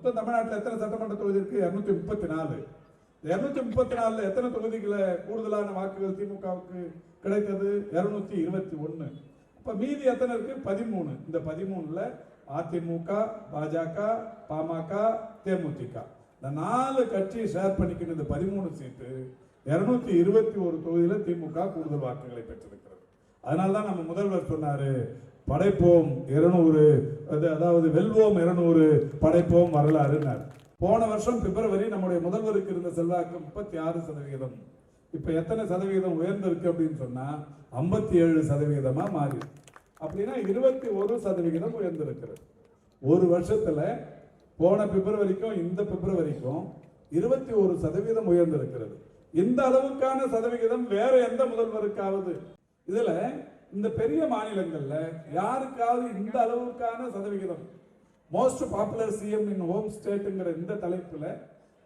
மொத்தம் தமிழ்நாட்டில் எத்தனை சட்டமன்ற தொகுதி இருக்கு? இரநூத்தி முப்பத்தி நாலு இரநூத்தி முப்பத்தி நாலுல எத்தனை தொகுதிகளை கூடுதலான வாக்குகள் திமுகவுக்கு கிடைத்தது? இருநூத்தி இருபத்தி ஒன்று இப்போ மீதி எத்தனை இருக்கு? பதிமூணு. இந்த பதிமூணுல அதிமுக பாஜக பாமக தேமுதிக. இந்த நாலு கட்சி ஷேர் பண்ணிக்கிட்டு இந்த பதிமூணு சீட்டு இருநூத்தி இருபத்தி ஒரு தொகுதியில் திமுக கூடுதல் வாக்குகளை பெற்றிருக்கிறது. அதனால தான் நம்ம முதல்வர் சொன்னாரு படைப்போம் இருநூறு அது அதாவது வெல்வோம் இருநூறு படைப்போம் வரலாறுனார் போன வருஷம் பிப்ரவரி நம்முடைய முதல்வருக்கு இருந்த செல்வாக்கு முப்பத்தி ஆறு சதவிகிதம். இப்ப எத்தனை சதவிகிதம் உயர்ந்திருக்கு அப்படின்னு சொன்னா ஐம்பத்தி ஏழு சதவிகிதமா மாறி. அப்படின்னா இருபத்தி ஒரு சதவிகிதம் உயர்ந்திருக்கிறது. ஒரு வருஷத்துல போன பிப்ரவரிக்கும் இந்த பிப்ரவரிக்கும் இருபத்தி ஒரு சதவீதம் உயர்ந்திருக்கிறது. இந்த அளவுக்கான சதவிகிதம் வேற எந்த முதல்வருக்காவது. இதுல இந்த பெரிய மாநிலங்கள்ல யாருக்காவது இந்த அளவுக்கான சதவிகிதம்? Most popular CM in home ஸ்டேட்டுங்கிற இந்த தலைப்புல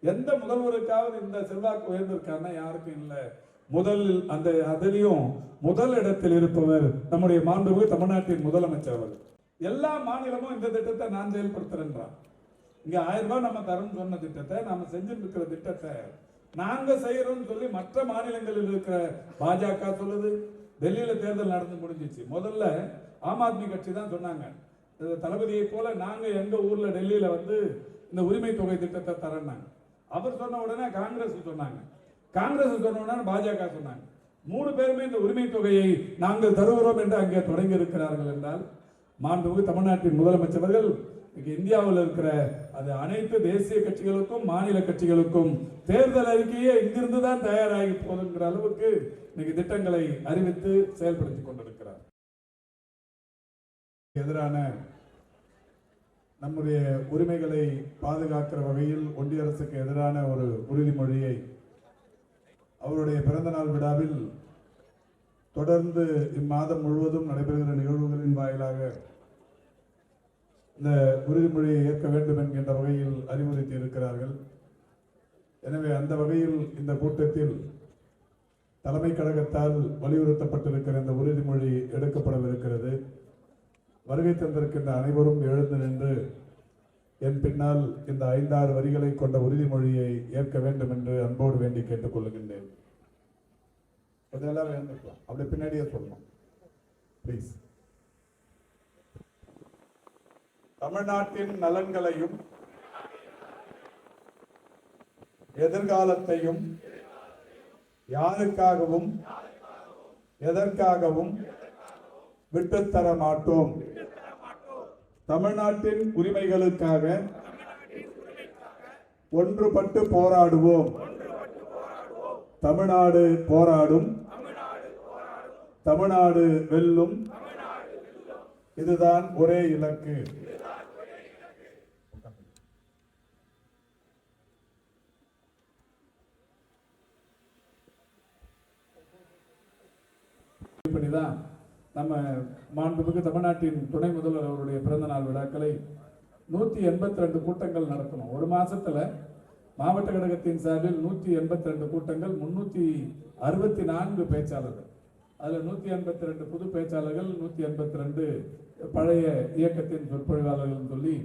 எந்த முதல்வருக்காவது இந்த செல்வாக்கு உயர்ந்திருக்காருன்னா யாருக்கும் இல்லை. முதல் அந்த அதிலையும் முதல் இடத்தில் இருப்பவர் நம்முடைய மாண்புமிகு தமிழ்நாட்டின் முதலமைச்சர் அவர் எல்லா மாநிலமும் இந்த திட்டத்தை நான் செயல்படுத்துறேன்றான். இங்க ஆயிரம் ரூபாய் நம்ம தரும் சொன்ன திட்டத்தை நாம செஞ்சுட்டு இருக்கிற திட்டத்தை நாங்க செய்யறோம்னு சொல்லி மற்ற மாநிலங்களில் இருக்கிற பாஜக சொல்லுது டெல்லியில் தேர்தல் நடந்து முடிஞ்சிச்சு. முதல்ல ஆம் ஆத்மி கட்சி தான் சொன்னாங்க. தளபதியை போல நாங்கள் எங்கள் ஊரில் டெல்லியில் வந்து இந்த உரிமை தொகை திட்டத்தை தரேன்னாங்க. அவர் சொன்ன உடனே காங்கிரஸ் சொன்னாங்க. காங்கிரஸ் சொன்ன உடனே பாஜக சொன்னாங்க. மூணு பேருமே இந்த உரிமை தொகையை நாங்கள் தருகிறோம் என்று அங்கே தொடங்கி இருக்கிறார்கள் என்றால் மாண்புமிகு தமிழ்நாட்டின் முதலமைச்சர்கள் இன்னைக்கு இந்தியாவில் இருக்கிற அது அனைத்து தேசிய கட்சிகளுக்கும் மாநில கட்சிகளுக்கும் தேர்தல் அறிக்கையே இங்கிருந்து தான் தயாராகி போதுங்கிற அளவுக்கு இன்னைக்கு திட்டங்களை அறிவித்து செயல்படுத்தி கொண்டிருக்கிறார். எதிரான நம்முடைய உரிமைகளை பாதுகாக்கிற வகையில் ஒன்றிய அரசுக்கு எதிரான ஒரு உறுதிமொழியை அவருடைய பிறந்தநாள் விழாவில் தொடர்ந்து இம்மாதம் முழுவதும் நடைபெறுகிற நிகழ்வுகளின் வாயிலாக இந்த உறுதிமொழியை ஏற்க வேண்டும் என்கின்ற வகையில் அறிவுறுத்தி இருக்கிறார்கள் எனவே அந்த வகையில் இந்த கூட்டத்தில் தலைமை கழகத்தால் வலியுறுத்தப்பட்டிருக்கிற இந்த உறுதிமொழி எடுக்கப்படவிருக்கிறது. வருகை தந்திருக்கின்ற அனைவரும் எழுந்து நின்று என் பின்னால் இந்த ஐந்தாறு வரிகளை கொண்ட உறுதிமொழியை ஏற்க வேண்டும் என்று அன்போடு வேண்டி கேட்டுக்கொள்ளுகின்றேன் கொஞ்சம் எல்லாரும் எழுந்துக்கலாம் அப்படியே பின்னாடியே சொல்லணும். ப்ளீஸ் தமிழ்நாட்டின் நலன்களையும் எதிர்காலத்தையும் யாருக்காகவும் எதற்காகவும் விட்டுத்தர மாட்டோம். தமிழ்நாட்டின் உரிமைகளுக்காக ஒன்றுபட்டு போராடுவோம். தமிழ்நாடு போராடும். தமிழ்நாடு வெல்லும். இதுதான் ஒரே இலக்கு. தான் நம்ம மாண்புமிகு தமிழ்நாட்டின் துணை முதல்வர் அவருடைய பிறந்தநாள் விழாக்களை நூற்றி எண்பத்தி ரெண்டு கூட்டங்கள் நடத்தணும் ஒரு மாதத்தில் மாவட்ட கழகத்தின் சார்பில் நூற்றி எண்பத்தி ரெண்டு கூட்டங்கள் முன்னூற்றி அறுபத்தி நான்கு பேச்சாளர்கள். அதில் நூற்றி எண்பத்தி ரெண்டு புது பேச்சாளர்கள் நூற்றி எண்பத்தி ரெண்டு பழைய இயக்கத்தின் சொற்பொழிவாளர்கள்னு சொல்லி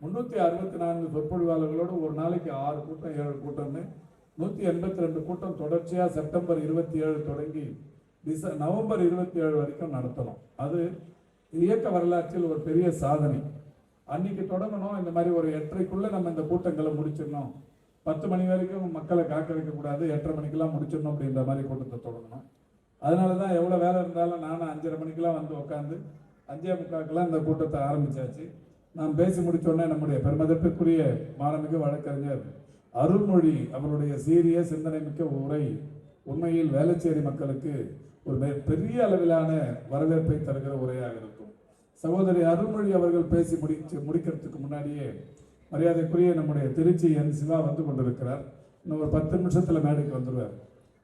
முன்னூற்றி அறுபத்தி நான்கு சொற்பொழிவாளர்களோடு ஒரு நாளைக்கு ஆறு கூட்டம் ஏழு கூட்டம்னு நூற்றி எண்பத்தி ரெண்டு கூட்டம் தொடர்ச்சியாக செப்டம்பர் இருபத்தி ஏழு தொடங்கி டிச நவம்பர் இருபத்தி ஏழு வரைக்கும் நடத்தணும். அது இயக்க வரலாற்றில் ஒரு பெரிய சாதனை. அன்னைக்கு தொடங்கணும். இந்த மாதிரி ஒரு எட்டரைக்குள்ளே நம்ம இந்த கூட்டங்களை முடிச்சிடணும். பத்து மணி வரைக்கும் மக்களை காக்க வைக்கக்கூடாது எட்டரை மணிக்கெல்லாம் முடிச்சிடணும் அப்படின்ற மாதிரி கூட்டத்தை தொடங்கணும். அதனால தான் எவ்வளோ வேலை இருந்தாலும் நானும் அஞ்சரை மணிக்கெல்லாம் வந்து உட்காந்து அஞ்சே முக்காக்கெல்லாம் இந்த கூட்டத்தை ஆரம்பிச்சாச்சு. நான் பேசி முடித்தோடனே நம்முடைய பெருமதிப்பிற்குரிய மாணமிகு வழக்கறிஞர் அருள்மொழி அவருடைய சீரிய சிந்தனை மிக்க உரை உண்மையில் வேளச்சேரி மக்களுக்கு ஒரு பெரிய அளவிலான வரவேற்பை தருகிற உரையாக இருக்கும். சகோதரி அருள்மொழி அவர்கள் பேசி முடிச்சு முடிக்கிறதுக்கு முன்னாடியே மரியாதைக்குரிய நம்முடைய திருச்சி என் சிவா வந்து கொண்டிருக்கிறார். இன்னும் ஒரு பத்து நிமிஷத்தில் மேடைக்கு வந்துடுவார்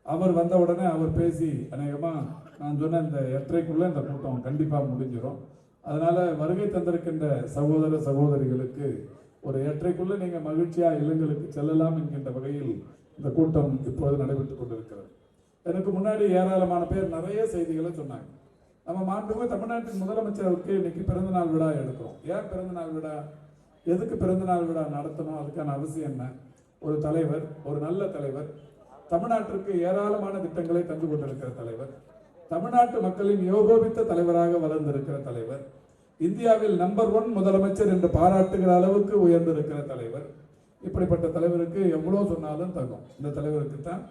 அவர் வந்த உடனே அவர் பேசி அநேகமாக நான் சொன்ன இந்த எட்டரைக்குள்ளே இந்த கூட்டம் கண்டிப்பாக முடிஞ்சிடும் அதனால் வருகை தந்திருக்கின்ற சகோதர சகோதரிகளுக்கு ஒரு எட்டரைக்குள்ளே நீங்கள் மகிழ்ச்சியாக இல்லங்களுக்கு செல்லலாம் என்கின்ற வகையில் இந்த கூட்டம் இப்போது நடைபெற்று கொண்டிருக்கிறது. எனக்கு முன்னாடி ஏராளமான பேர் நிறைய செய்திகளை சொன்னாங்க. நம்ம மாண்புமிகு தமிழ்நாட்டின் முதலமைச்சருக்கு இன்னைக்கு பிறந்தநாள் விழா எடுக்கிறோம். ஏன் பிறந்தநாள் விழா? எதுக்கு பிறந்தநாள் விழா நடத்தணும்? அதுக்கான அவசியம் என்ன? ஒரு தலைவர் ஒரு நல்ல தலைவர் தமிழ்நாட்டிற்கு ஏராளமான திட்டங்களை தந்து கொண்டிருக்கிற தலைவர் தமிழ்நாட்டு மக்களின் யோகோபித்த தலைவராக வளர்ந்திருக்கிற தலைவர் இந்தியாவில் நம்பர் ஒன் முதலமைச்சர் என்று பாராட்டுகிற அளவுக்கு உயர்ந்திருக்கிற தலைவர் இப்படிப்பட்ட தலைவருக்கு எவ்வளோ சொன்னாலும் தகும் இந்த தலைவருக்கு தான்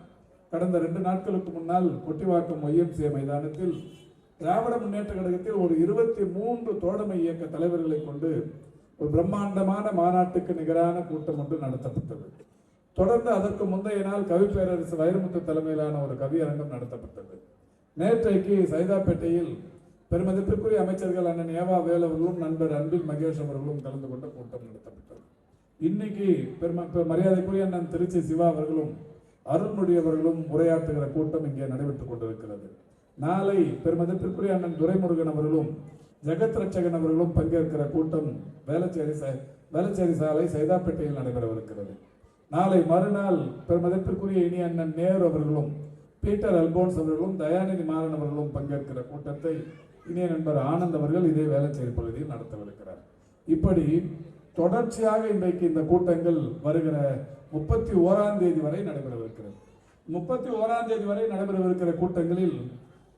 கடந்த ரெண்டு நாட்களுக்கு முன்னால் கொட்டிவாக்கம் ஒய்எம்சிஏ மைதானத்தில் திராவிட முன்னேற்ற கழகத்தில் ஒரு இருபத்தி மூன்று தோழமை இயக்க தலைவர்களை கொண்டு ஒரு பிரம்மாண்டமான மாநாட்டுக்கு நிகரான கூட்டம் ஒன்று நடத்தப்பட்டது. தொடர்ந்து அதற்கு முந்தைய நாள் கவிப்பேரரசு வைரமுத்து தலைமையிலான ஒரு கவியரங்கம் நடத்தப்பட்டது. நேற்றைக்கு சைதாப்பேட்டையில் பெருமதிப்பிற்குரிய அமைச்சர்கள் அண்ணன் ஏவா வேல் அவர்களும் நண்பர் அன்பில் மகேஷ் அவர்களும் கலந்து கொண்ட கூட்டம் நடத்தப்பட்டது. இன்னைக்கு பெரும மரியாதைக்குரிய அண்ணன் திருச்சி சிவா அவர்களும் அருண்மொழியவர்களும் உரையாற்றுகிற கூட்டம் இங்கே நடைபெற்றுக் கொண்டிருக்கிறது. நாளை பெருமதிப்பிற்குரிய அண்ணன் துரைமுருகன் அவர்களும் ஜெகத் ரட்சகன் அவர்களும் பங்கேற்கிற கூட்டம் வேளச்சேரி ச- வேளச்சேரி சாலை சைதாப்பேட்டையில் நடைபெறவிருக்கிறது. நாளை மறுநாள் பெருமதிப்பிற்குரிய இனி அண்ணன் நேரு அவர்களும் பீட்டர் அல்போன்ஸ் அவர்களும் தயாநிதி மாறன் அவர்களும் பங்கேற்கிற கூட்டத்தை இனிய நண்பர் ஆனந்த் அவர்கள் இதே வேளச்சேரி பகுதியில் நடத்தவிருக்கிறார். இப்படி தொடர்ச்சியாக இன்றைக்கு இந்த கூட்டங்கள் வருகிற முப்பத்தி ஓராம் தேதி வரை நடைபெறவிருக்கிறது. முப்பத்தி ஓராம் தேதி வரை நடைபெறவிருக்கிற கூட்டங்களில்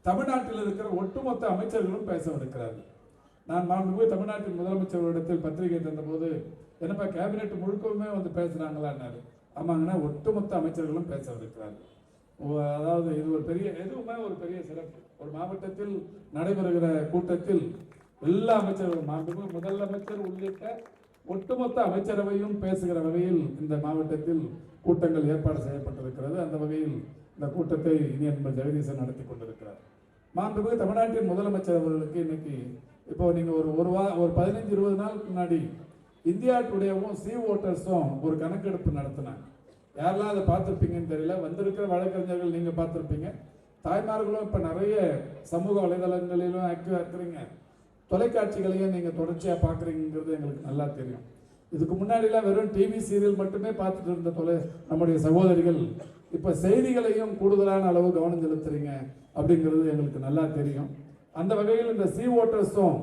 தமிழ்நாட்டில் இருக்கிற ஒட்டுமொத்த அமைச்சர்களும் பேசவிருக்கிறார்கள். நான் மாண்புமிகு தமிழ்நாட்டின் முதலமைச்சர்களிடத்தில் பத்திரிகை தந்தபோது என்னப்பா கேபினெட் முழுக்கவுமே வந்து பேசுறாங்களான்னாரு. ஆமாங்கன்னா ஒட்டுமொத்த அமைச்சர்களும் பேசவிருக்கிறார்கள். ஓ, அதாவது இது ஒரு பெரிய எதுவுமே ஒரு பெரிய சிறப்பு. ஒரு மாவட்டத்தில் நடைபெறுகிற கூட்டத்தில் எல்லா அமைச்சர்களும் மாண்புமிகு முதலமைச்சர் உள்ளிட்ட ஒட்டுமொத்த அமைச்சரவையும் பேசுகிற வகையில் இந்த மாவட்டத்தில் கூட்டங்கள் ஏற்பாடு செய்யப்பட்டிருக்கிறது. அந்த வகையில் இந்த கூட்டத்தை இனி என்பது ஜெகதீசன் நடத்தி கொண்டிருக்கிறார். மாண்புமிகு தமிழ்நாட்டின் முதலமைச்சர் அவர்களுக்கு இன்னைக்கு இப்போ நீங்கள் ஒரு ஒரு வா ஒரு பதினஞ்சு இருபது நாளுக்கு முன்னாடி இந்தியா டுடேவும் சி ஓட்டர்ஸும் ஒரு கணக்கெடுப்பு நடத்தினாங்க. யாரெல்லாம் அதை பார்த்துருப்பீங்கன்னு தெரியல. வந்திருக்கிற வழக்கறிஞர்கள் நீங்கள் பார்த்துருப்பீங்க. தாய்மார்களும் இப்போ நிறைய சமூக வலைதளங்களிலும் ஆக்டிவாக இருக்கிறீங்க. தொலைக்காட்சிகளையும் நீங்கள் தொடர்ச்சியாக பார்க்குறீங்கிறது எங்களுக்கு நல்லா தெரியும். இதுக்கு முன்னாடிலாம் வெறும் டிவி சீரியல் மட்டுமே பார்த்துட்டு இருந்த தொலை நம்முடைய சகோதரிகள் இப்போ செய்திகளையும் கூடுதலான அளவு கவனம் செலுத்துறீங்க அப்படிங்கிறது எங்களுக்கு நல்லா தெரியும். அந்த வகையில் இந்த சி ஓட்டர்ஸும்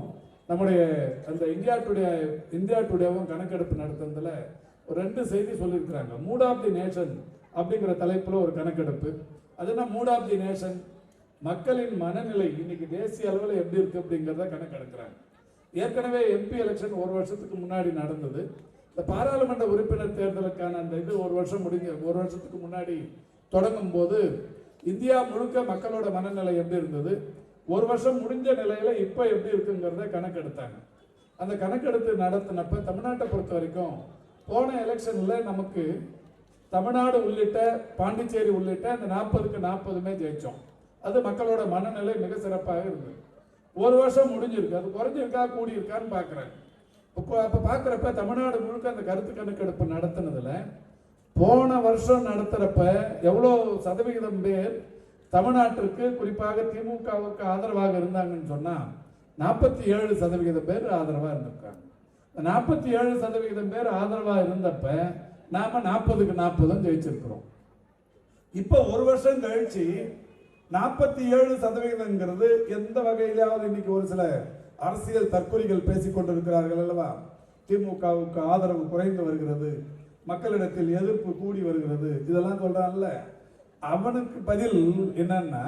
நம்முடைய அந்த இந்தியா டுடே இந்தியா டுடேவும் கணக்கெடுப்பு நடத்துனதுல ஒரு ரெண்டு செய்தி சொல்லியிருக்கிறாங்க. மூட் ஆஃப் தி நேஷன் அப்படிங்கிற தலைப்பில் ஒரு கணக்கெடுப்பு. அதுனா மூட் ஆஃப் தி நேஷன் மக்களின் மனநிலை இன்னைக்கு தேசிய அளவில் எப்படி இருக்கு அப்படிங்கிறத கணக்கெடுக்கிறாங்க. ஏற்கனவே எம்பி எலெக்ஷன் ஒரு வருஷத்துக்கு முன்னாடி நடந்தது. இந்த பாராளுமன்ற உறுப்பினர் தேர்தலுக்கான அந்த இது ஒரு வருஷம் முடிஞ்ச ஒரு வருஷத்துக்கு முன்னாடி தொடங்கும் போது இந்தியா முழுக்க மக்களோட மனநிலை எப்படி இருந்தது? ஒரு வருஷம் முடிஞ்ச நிலையில இப்போ எப்படி இருக்குங்கிறத கணக்கெடுத்தாங்க. அந்த கணக்கெடுத்து நடத்தினப்ப தமிழ்நாட்டை பொறுத்த வரைக்கும் போன எலெக்ஷன்ல நமக்கு தமிழ்நாடு உள்ளிட்ட பாண்டிச்சேரி உள்ளிட்ட அந்த நாற்பதுக்கு நாற்பதுமே ஜெயிச்சோம். அது மக்களோட மனநிலை மிக சிறப்பாக இருந்தது. ஒரு வருஷம் முடிஞ்சிருக்கு. அது குறைஞ்சிருக்கா கூடி இருக்கான்னு பார்க்குறேன். இப்போ அப்போ பார்க்குறப்ப தமிழ்நாடு முழுக்க அந்த கருத்து கணக்கெடுப்பு நடத்தினதில் போன வருஷம் நடத்துகிறப்ப எவ்வளோ சதவிகிதம் பேர் தமிழ்நாட்டிற்கு குறிப்பாக திமுகவுக்கு ஆதரவாக இருந்தாங்கன்னு சொன்னால் நாற்பத்தி ஏழு சதவிகிதம் பேர் ஆதரவாக இருந்திருக்காங்க. இந்த நாற்பத்தி ஏழு சதவிகிதம் பேர் ஆதரவாக இருந்தப்ப நாம் நாற்பதுக்கு நாற்பதும் ஜெயிச்சிருக்கிறோம். இப்போ ஒரு வருஷம் கழிச்சு நாற்பத்தி ஏழு சதவிகிதங்கிறது எந்த வகையிலாவது இன்னைக்கு ஒரு சில அரசியல் தற்கொலைகள் பேசிக்கொண்டிருக்கிறார்கள் அல்லவா? திமுகவுக்கு ஆதரவு குறைந்து வருகிறது. மக்களிடத்தில் எதிர்ப்பு கூடி வருகிறது. இதெல்லாம் சொல்றான்ல. அவனுக்கு பதில் என்னன்னா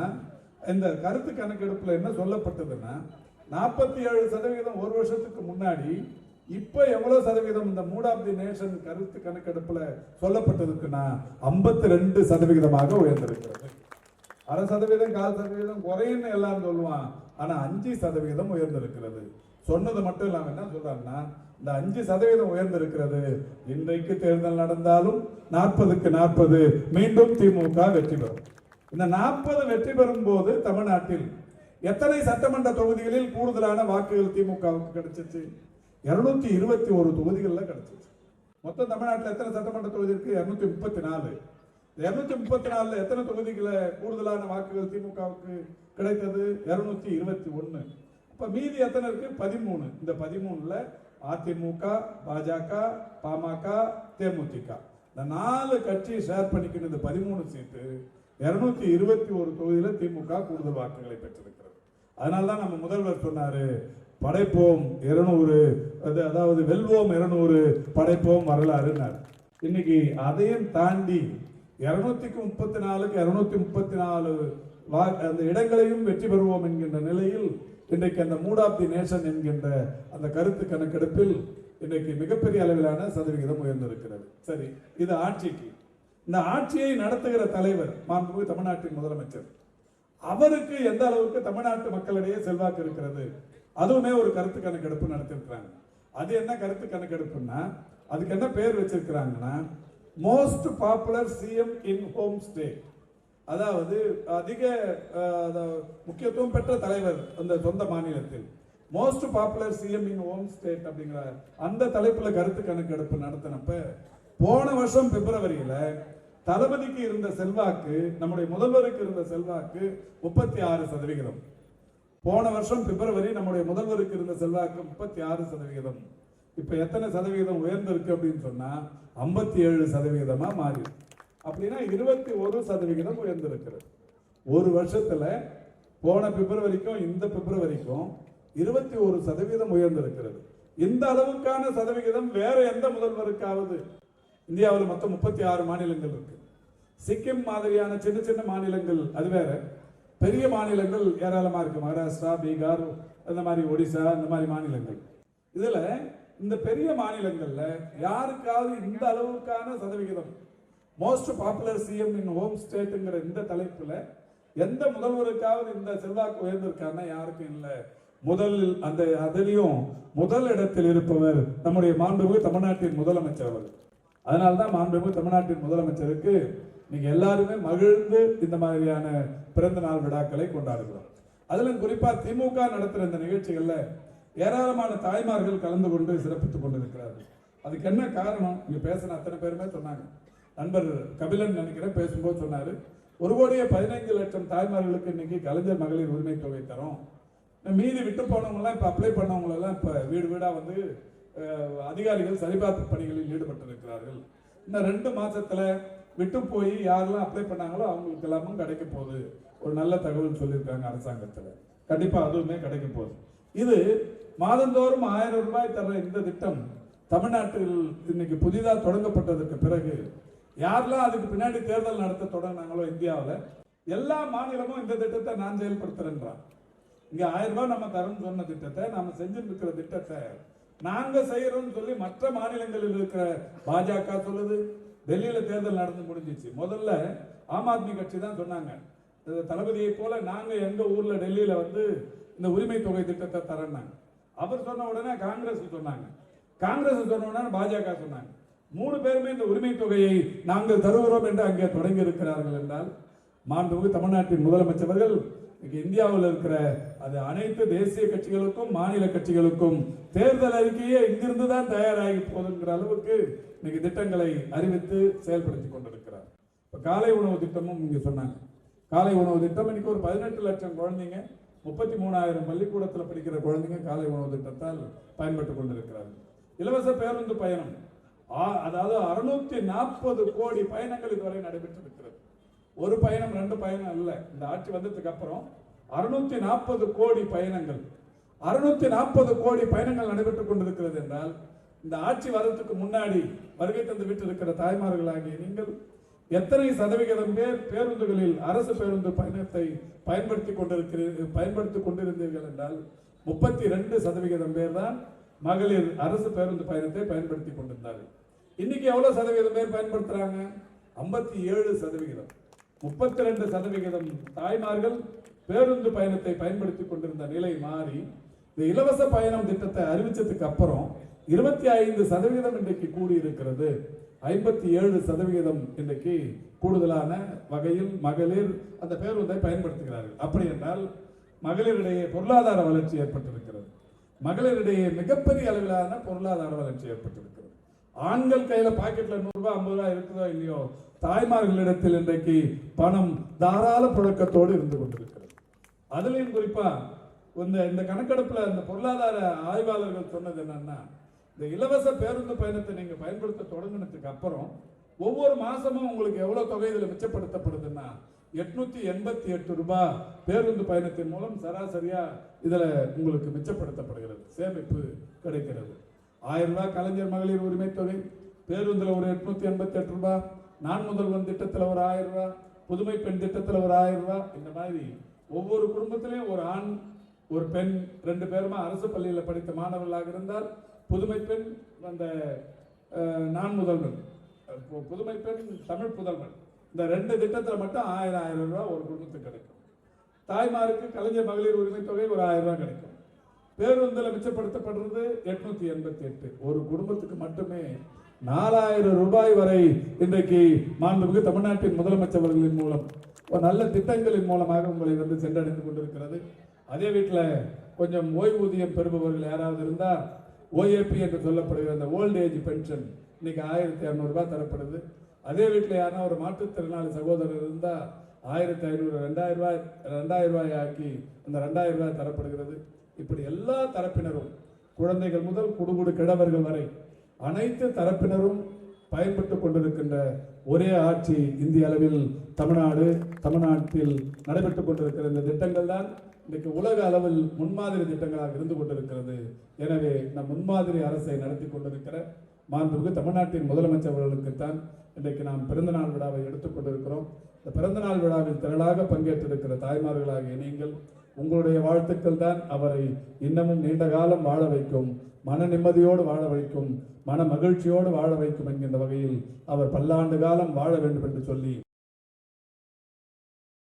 இந்த கருத்து கணக்கெடுப்புல என்ன சொல்லப்பட்டதுன்னா நாற்பத்தி ஏழு சதவிகிதம் ஒரு வருஷத்துக்கு முன்னாடி இப்ப எவ்வளவு சதவீதம் இந்த மூட் ஆஃப் தி நேஷன் கருத்து கணக்கெடுப்புல சொல்லப்பட்டதுக்குன்னா ஐம்பத்தி ரெண்டு சதவிகிதமாக உயர்ந்திருக்கிறது. அரை சதவீதம் கால் சதவீதம் குறையுன்னு எல்லாம் சொல்லுவான் ஆனா அஞ்சு சதவீதம் உயர்ந்திருக்கிறது. சொன்னது மட்டும் இல்லாம என்ன சொல்றாங்கன்னா இந்த அஞ்சு சதவீதம் உயர்ந்திருக்கிறது இன்றைக்கு தேர்தல் நடந்தாலும் நாற்பதுக்கு நாற்பது மீண்டும் திமுக வெற்றி பெறும். இந்த நாற்பது வெற்றி பெறும் போது தமிழ்நாட்டில் எத்தனை சட்டமன்ற தொகுதிகளில் கூடுதலான வாக்குகள் திமுகவுக்கு கிடைச்சிச்சு? இருநூத்தி இருபத்தி ஒரு தொகுதிகளில் கிடைச்சிச்சு. மொத்தம் தமிழ்நாட்டில் எத்தனை சட்டமன்ற தொகுதி இருக்கு? இருநூத்தி முப்பத்தி நாலு. இருநூத்தி முப்பத்தி நாலுல எத்தனை தொகுதிகளை கூடுதலான வாக்குகள் திமுகவுக்கு கிடைத்தது? இருநூத்தி இருபத்தி ஒண்ணு இப்போ மீதி எத்தனை இருக்கு? பதிமூணு. இந்த பதிமூணுல அதிமுக பாஜக பாமக தேமுதிக. இந்த நாலு கட்சி ஷேர் பண்ணிக்கிட்டு இந்த பதிமூணு சீட்டு இருநூத்தி இருபத்தி ஒரு தொகுதியில திமுக கூடுதல் வாக்குகளை பெற்றிருக்கிறது. அதனால தான் நம்ம முதல்வர் சொன்னாரு படைப்போம் இருநூறு. அது அதாவது வெல்வோம் இருநூறு. படைப்போம் வரலாறுனார் இன்னைக்கு அதையும் தாண்டி இருநூத்திக்கு முப்பத்தி நாலுக்கு இருநூத்தி முப்பத்தி நாலு வா- அந்த இடங்களையும் வெற்றி பெறுவோம் என்கின்ற நிலையில் இன்றைக்கு அந்த மூட் ஆஃப் தி நேஷன் என்கின்ற அந்த கருத்து கணக்கெடுப்பில் இன்றைக்கு மிகப்பெரிய அளவிலான சதவிகிதம் உயர்ந்திருக்கிறது. சரி இது ஆட்சிக்கு. இந்த ஆட்சியை நடத்துகிற தலைவர் மாண்புமிகு தமிழ்நாட்டின் முதலமைச்சர். அவருக்கு எந்த அளவுக்கு தமிழ்நாட்டு மக்களிடையே செல்வாக்கு இருக்கிறது? அதுவுமே ஒரு கருத்து கணக்கெடுப்பு நடத்திருக்கிறாங்க அது என்ன கருத்து கணக்கெடுப்புன்னா அதுக்கு என்ன பேர் வச்சிருக்கிறாங்கன்னா most popular CM in home state அதாவது அதிக அதாவது முக்கியத்துவம் பெற்ற தலைவர் அந்த சொந்த மாநிலத்தில். Most popular CM in home state அப்படிங்கிற அந்த தலைப்புல கருத்து கணக்கெடுப்பு நடத்தினப்ப போன வருஷம் பிப்ரவரியில தளபதிக்கு இருந்த செல்வாக்கு நம்முடைய முதல்வருக்கு இருந்த செல்வாக்கு முப்பத்தி ஆறு சதவிகிதம். போன வருஷம் பிப்ரவரி நம்முடைய முதல்வருக்கு இருந்த செல்வாக்கு முப்பத்தி ஆறு சதவிகிதம். இப்போ எத்தனை சதவீதம் உயர்ந்திருக்கு அப்படின்னு சொன்னா ஐம்பத்தி ஏழு சதவீதமாக மாறி. அப்படின்னா இருபத்தி ஒரு சதவிகிதம் உயர்ந்திருக்கிறது. ஒரு வருஷத்துல போன பிப்ரவரிக்கும் இந்த பிப்ரவரிக்கும் இருபத்தி ஒரு சதவீதம் உயர்ந்திருக்கிறது. இந்த அளவுக்கான சதவிகிதம் வேற எந்த முதல்வருக்காவது? இந்தியாவில் மொத்தம் முப்பத்தி ஆறு மாநிலங்கள் இருக்கு. சிக்கிம் மாதிரியான சின்ன சின்ன மாநிலங்கள் அது வேற. பெரிய மாநிலங்கள் ஏராளமா இருக்கு. மகாராஷ்டிரா பீகார் அந்த மாதிரி ஒடிசா அந்த மாதிரி மாநிலங்கள். இதுல இந்த பெரிய மாநிலங்கள்ல யாருக்காவது இந்த அளவுக்கான சதவிகிதம்? Most popular CM in home ஸ்டேட்டுங்கிற இந்த தலைப்புல எந்த முதல்வருக்காவது இந்த செல்வாக்கு உயர்ந்திருக்காருன்னா யாருக்கும் இல்லை. முதலில் அந்த அதிலையும் முதல் இடத்தில் இருப்பவர் நம்முடைய மாண்புமிகு தமிழ்நாட்டின் முதலமைச்சர் அவர் அதனால்தான் மாண்புமிகு தமிழ்நாட்டின் முதலமைச்சருக்கு நீங்க எல்லாருமே மகிழ்ந்து இந்த மாதிரியான பிறந்த நாள் விழாக்களை கொண்டாடுகிறோம். அதிலும் குறிப்பா திமுக நடத்துற இந்த நிகழ்ச்சிகள்ல ஏராளமான தாய்மார்கள் கலந்து கொண்டு சிறப்பித்துக் கொண்டிருக்கிறார்கள். அதுக்கு என்ன காரணம்? இங்க பேசின அத்தனை பேருமே சொன்னாங்க. நண்பர் கபிலன் நினைக்கிறேன் பேசும்போது சொன்னாரு. ஒரு கோடியே பதினைந்து லட்சம் தாய்மார்களுக்கு இன்னைக்கு கலைஞர் மகளிர் உரிமை தொகை தரும். மீதி விட்டு போனவங்கலாம் இப்போ அப்ளை பண்ணவங்களெல்லாம் இப்போ வீடு வீடாக வந்து அதிகாரிகள் சரிபார்ப்பு பணிகளில் ஈடுபட்டு இருக்கிறார்கள் ரெண்டு மாதத்தில் விட்டு போய் யாரெல்லாம் அப்ளை பண்ணாங்களோ அவங்களுக்கு எல்லாமும் கிடைக்க போகுது. ஒரு நல்ல தகவல் சொல்லியிருக்காங்க அரசாங்கத்தில். கண்டிப்பாக அதுவுமே கிடைக்க போகுது. இது மாதந்தோறும் ஆயிரம் ரூபாய் தர இந்த திட்டம் தமிழ்நாட்டில் இன்னைக்கு புதிதாக தொடங்கப்பட்டதற்கு பிறகு யாரெல்லாம் அதுக்கு பின்னாடி தேர்தல் நடத்த தொடங்கினாங்களோ இந்தியாவில் எல்லா மாநிலமும் இந்த திட்டத்தை நான் செயல்படுத்துறேன்றான். இங்கே ஆயிரம் ரூபாய் நம்ம தரோம்னு சொன்ன திட்டத்தை நாம செஞ்சுட்டு இருக்கிற திட்டத்தை நாங்க செய்யறோம்னு சொல்லி மற்ற மாநிலங்களில் இருக்கிற பாஜக சொல்லுது. டெல்லியில தேர்தல் நடந்து முடிஞ்சிச்சு. முதல்ல ஆம் ஆத்மி கட்சி தான் சொன்னாங்க. தளபதியை போல நாங்க எங்க ஊர்ல டெல்லியில வந்து இந்த உரிமை தொகை திட்டத்தை தரேன்னாங்க. அவர் சொன்ன உடனே காங்கிரஸ் சொன்னாங்க. காங்கிரஸ் சொன்ன உடனே பாஜக சொன்னாங்க. மூணு பேருமே இந்த உரிமை தொகையை நாங்கள் தருகிறோம் என்று அங்கே தொடங்கி இருக்கிறார்கள் என்றால் மாண்புமிகு தமிழ்நாட்டின் முதலமைச்சர்கள் இந்தியாவில் இருக்கிற அது அனைத்து தேசிய கட்சிகளுக்கும் மாநில கட்சிகளுக்கும் தேர்தல் அறிக்கையே இங்கிருந்து தான் தயாராகி போகுதுங்கிற அளவுக்கு இன்னைக்கு திட்டங்களை அறிவித்து செயல்படுத்தி கொண்டிருக்கிறார். இப்போ காலை உணவு திட்டமும் இங்கே சொன்னாங்க. காலை உணவு திட்டம் இன்னைக்கு ஒரு பதினெட்டு லட்சம் குழந்தைங்க முப்பத்தி மூணாயிரம் பள்ளிக்கூடத்தில் படிக்கிற குழந்தைங்க காலை உணவு திட்டத்தால் பயன்பட்டு கொண்டிருக்கிறார்கள். இலவச பேருந்து பயணம். ஆ- அதாவது அறுநூத்தி நாற்பது கோடி பயணங்கள் இதுவரை நடைபெற்றிருக்கிறது. ஒரு பயணம் ரெண்டு பயணம் அல்ல. இந்த ஆட்சி வந்ததுக்கு அப்புறம் அறுநூத்தி நாற்பது கோடி பயணங்கள். அறுநூத்தி நாற்பது கோடி பயணங்கள் நடைபெற்றுக் கொண்டிருக்கிறது என்றால் இந்த ஆட்சி வர்றதுக்கு முன்னாடி வருகை தந்து விட்டு இருக்கிற தாய்மார்களாகிய நீங்கள் எத்தனை சதவிகிதம் பேர் பேருந்துகளில் அரசு பேருந்து பயணத்தை பயன்படுத்தி கொண்டிருக்கிறீர்கள் பயன்படுத்தி கொண்டிருந்தீர்கள் என்றால் முப்பத்தி ரெண்டு சதவிகிதம் பேர் தான் மகளிர் அரசு பேருந்து பயணத்தை பயன்படுத்தி கொண்டிருந்தார்கள். இன்னைக்கு எவ்வளவு சதவீதம் பேர் பயன்படுத்துறாங்க? ஐம்பத்தி ஏழு சதவிகிதம். முப்பத்தி ரெண்டு சதவிகிதம் தாய்மார்கள் பேருந்து பயணத்தை பயன்படுத்தி கொண்டிருந்த நிலை மாறி இந்த இலவச பயணம் திட்டத்தை அறிவிச்சதுக்கு அப்புறம் இருபத்தி ஐந்து சதவீதம் இன்றைக்கு கூடியிருக்கிறது. இருக்கிறது ஐம்பத்தி ஏழு சதவிகிதம் இன்றைக்கு கூடுதலான வகையில் மகளிர் அந்த பேருந்தை பயன்படுத்துகிறார்கள். அப்படி என்றால் மகளிரிடையே பொருளாதார வளர்ச்சி ஏற்பட்டிருக்கிறது. மகளிரிடையே மிகப்பெரிய அளவிலான பொருளாதார வளர்ச்சி ஏற்பட்டிருக்கிறது. ஆண்கள் கையில் பாக்கெட்டில் நூறுரூவா ஐம்பது ரூபாய் இருக்குதோ இல்லையோ தாய்மார்களிடத்தில் இன்றைக்கு பணம் தாராள புழக்கத்தோடு இருந்து கொண்டிருக்கிறது. அதுலேயும் குறிப்பாக இந்த இந்த கணக்கெடுப்பில் இந்த பொருளாதார ஆய்வாளர்கள் சொன்னது என்னன்னா இந்த இலவச பேருந்து பயணத்தை நீங்கள் பயன்படுத்த தொடங்கினதுக்கு அப்புறம் ஒவ்வொரு மாதமும் உங்களுக்கு எவ்வளோ தொகை இதில் மிச்சப்படுத்தப்படுதுன்னா எட்நூத்தி எண்பத்தி எட்டு ரூபாய் பேருந்து பயணத்தின் மூலம் சராசரியாக இதில் உங்களுக்கு மிச்சப்படுத்தப்படுகிறது. சேமிப்பு கிடைக்கிறது. ஆயிரம் ரூபாய் கலைஞர் மகளிர் உரிமை தொகை பேருந்தில் ஒரு எட்நூத்தி எண்பத்தி எட்டு ரூபாய் நான் முதல்வன் திட்டத்தில் ஒரு ஆயிரம் ரூபாய் புதுமை பெண் திட்டத்தில் ஒரு ஆயிரம் ரூபாய் இந்த மாதிரி ஒவ்வொரு குடும்பத்திலையும் ஒரு ஆண் ஒரு பெண் ரெண்டு பேருமா அரசு பள்ளியில் படித்த மாணவர்களாக இருந்தால் புதுமை பெண் அந்த நான் முதல்வன். புதுமை பெண் தமிழ் புதல்வன். இந்த ரெண்டு திட்டத்தில் மட்டும் ஆயிரம் ஆயிரம் ரூபாய் ஒரு குடும்பத்துக்கு கிடைக்கும். தாய்மாருக்கு கலைஞர் மகளிர் உரிமை தொகை ஒரு ஆயிரம் ரூபாய் கிடைக்கும். பேருந்தில் மிச்சப்படுத்தப்படுறது எட்நூத்தி எண்பத்தி எட்டு ஒரு குடும்பத்துக்கு மட்டுமே நாலாயிரம் ரூபாய் வரை இன்றைக்கு மாண்புமிகு தமிழ்நாட்டின் முதலமைச்சர்களின் மூலம் ஒரு நல்ல திட்டங்களின் மூலமாக உங்களை வந்து சென்றடைந்து கொண்டிருக்கிறது. அதே வீட்டில் கொஞ்சம் ஓய்வூதியம் பெறுபவர்கள் யாராவது இருந்தால் ஓஏபி என்று சொல்லப்படுகிற அந்த ஓல்டு ஏஜ் பென்ஷன் இன்னைக்கு ஆயிரத்தி இரநூறுபா தரப்படுது. அதே வீட்டில் யாருன்னா ஒரு மாற்றுத்திறனாளி சகோதரர் இருந்தால் ஆயிரத்தி ஐநூறு ரெண்டாயிரம் ரூபாய் ரெண்டாயிரம் ரூபாய் ஆக்கி அந்த ரெண்டாயிரம் ரூபாய் தரப்படுகிறது. இப்படி எல்லா தரப்பினரும் குழந்தைகள் முதல் குடுகுடு கிழவர்கள் வரை அனைத்து தரப்பினரும் பயன்பட்டு கொண்டிருக்கின்ற ஒரே ஆட்சி இந்திய அளவில் தமிழ்நாடு தமிழ்நாட்டில் நடைபெற்றுக் கொண்டிருக்கிற இந்த திட்டங்கள் தான் இன்றைக்கு உலக அளவில் முன்மாதிரி திட்டங்களாக இருந்து கொண்டிருக்கிறது. எனவே நம் முன்மாதிரி அரசை நடத்தி கொண்டிருக்கிற மாண்புமிகு தமிழ்நாட்டின் முதலமைச்சர் அவர்களுக்குத்தான் இன்றைக்கு நாம் பிறந்தநாள் விழாவை எடுத்துக்கொண்டிருக்கிறோம் இந்த பிறந்தநாள் விழாவில் திரளாக பங்கேற்றிருக்கிற தாய்மார்களாகிய நீங்கள் உங்களுடைய வாழ்த்துக்கள் தான் அவரை இன்னமும் நீண்ட காலம் வாழ வைக்கும். மன நிம்மதியோடு வாழ வைக்கும். மன மகிழ்ச்சியோடு வாழ வைக்கும் என்கின்ற வகையில் அவர் பல்லாண்டு காலம் வாழ வேண்டும் என்று சொல்லி